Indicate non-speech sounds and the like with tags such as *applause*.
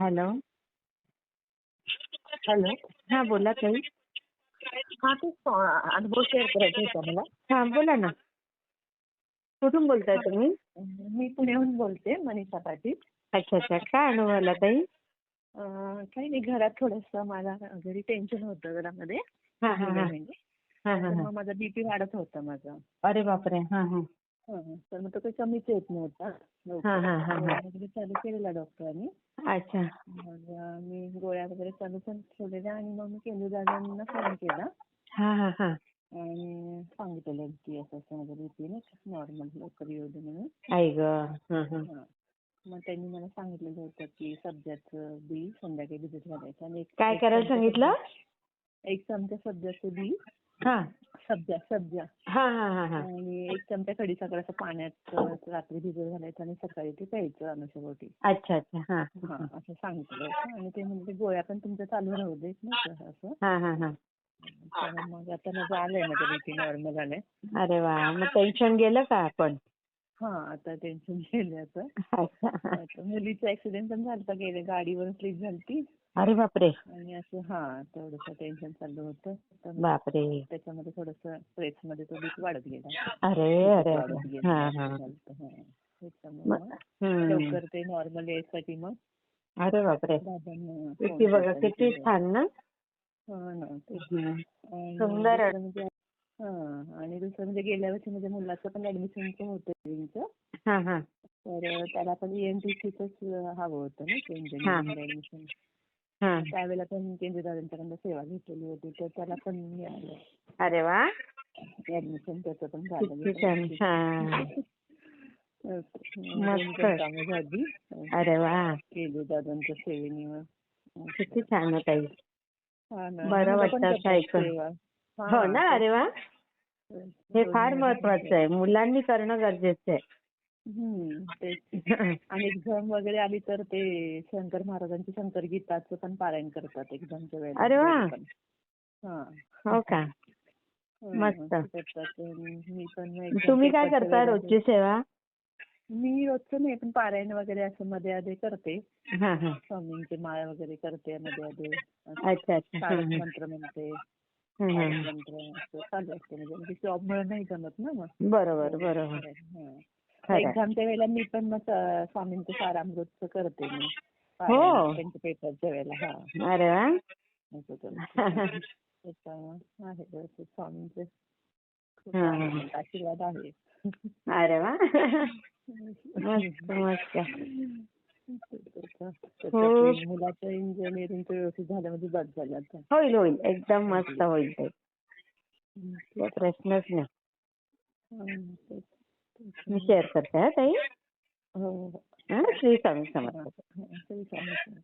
Hello. Hello. हा बोला ताई. हा ते अनुभव शेअर करायचा होता मला हा बोला ना. कुठून बोलताय तुम्ही? मी पुण्याहून बोलते मनीषा पाटील. अच्छा अच्छा. काय अनुभव आला ताई? अं, काही नाही घरात थोडंसं मला घरी टेन्शन होतं घरामध्ये. हा हा हा. हा तर हा. हा मग माझा बीपी वाढत होता माझा. अरे बापरे! हा हं, तर मग तो काही कमीच येत नव्हता. हा, हा, हा, हा. वगैरे चालू केलेल्या डॉक्टरांनी. अच्छा. मग मी गोळ्या वगैरे चालू पण ठेवलेल्या आणि मग मी केंद्र दादांना फोन केला. आणि सांगितलं की असं असं माझं बीपी नाही नॉर्मल लवकर येऊ दे म्हणून. आई ग हा हा. हा. मग त्यांनी मला सांगितलेलं होतं की सब्जाचं बी संध्याकाळी भिजत घालायचं आणि एक काय करायला सांगितलं? एक चमचा सब्जाचं बी सब्जा सब्जा आणि एक चमचा खडीसाखराचं पाण्यात अं, रात्री भिजत घालायचं आणि सकाळी ते प्यायचं अनुषपोटी अच्छा अच्छा. हा हा असं सांगितलं आणि ते म्हणजे गोळ्या पण तुमच्या चालू राहू देत नाही का असं? हा हा हा. मग आता माझं आलंय माझं बीपी नॉर्मल आलंय. अरे वा मग टेन्शन गेलं का आपण? हा आता टेन्शन *laughs* गेलं *laughs* आता. मुलीचं ऍक्सिडेंट पण झालता गेले गाडीवर स्लिप झालती अरे बापरे! आणि असं हा थोडंसं टेन्शन चाललं होतं. तर बापरे! त्याच्यामध्ये थोडंसं स्ट्रेस मध्ये तो बीपी वाढत गेला. अरे अरे वाढत गेला हा हा. हा. त्याच्यामुळे. लवकर ते नॉर्मल यायसाठी मग अरे बापरे! किती बघा किती. छान ना. सुंदर हा आणि दुसरं म्हणजे गेल्या वर्षी माझ्या मुलाचं पण ऍडमिशनचं होतं. हा हा. तर त्याला पण E एएनटीसीच हवं होतं ना हा. इंजिनिअरिंग ऍडमिशन त्यावेळेला पण केंद्रदारांच्याकडनं सेवा घेतलेली होती तर त्याला पण मिळालं. अरे वा! ऍडमिशन त्याचं पण झालं मस्त. अरे वा! केली दादांच्या सेवेने. किती छान ताई. हा ना. बरं वाटतं ऐकून. हो ना? अरे वा. हे फार महत्वाचं आहे. मुलांनी करणं गरजेचं आहे. *laughs* आणि एक्झाम वगैरे आली तर ते शंकर महाराजांची शंकर गीताचं पण पारायण करतात एक्झामच्या वेळेला. अरे वा. हा. का? हा, मस्त. मी पण तुम्ही काय करता रोजची सेवा? मी रोजचं नाही पण पारायण वगैरे असं मध्ये आधी करते. स्वामींचे माळ वगैरे करते मध्ये आधी. अच्छा अच्छा. मंत्र म्हणते. चालू असते म्हणजे नाही जमत ना मग. बरोबर बरोबर. हा. आहे. एक्झामच्या वेळेला मी पण मग स्वामींचं सारामृतचं करते मी. हो. त्यांच्या पेपरच्या वेळेला. हा. अरे *laughs* आहे व्यवस्थित स्वामींचे आशीर्वाद आहे. अरे वा. *laughs* मस्त मस्त. मुलाचं इंजिनिअरिंगचं व्यवस्थित झालं म्हणजे बस झालं आता. होईल होईल. एकदम मस्त होईल काही प्रश्नच नाही. हं, तेच. मी शेअर करते हा ताई. हो हो. हा श्री स्वामी समर्थ. हा, तरी चालेल.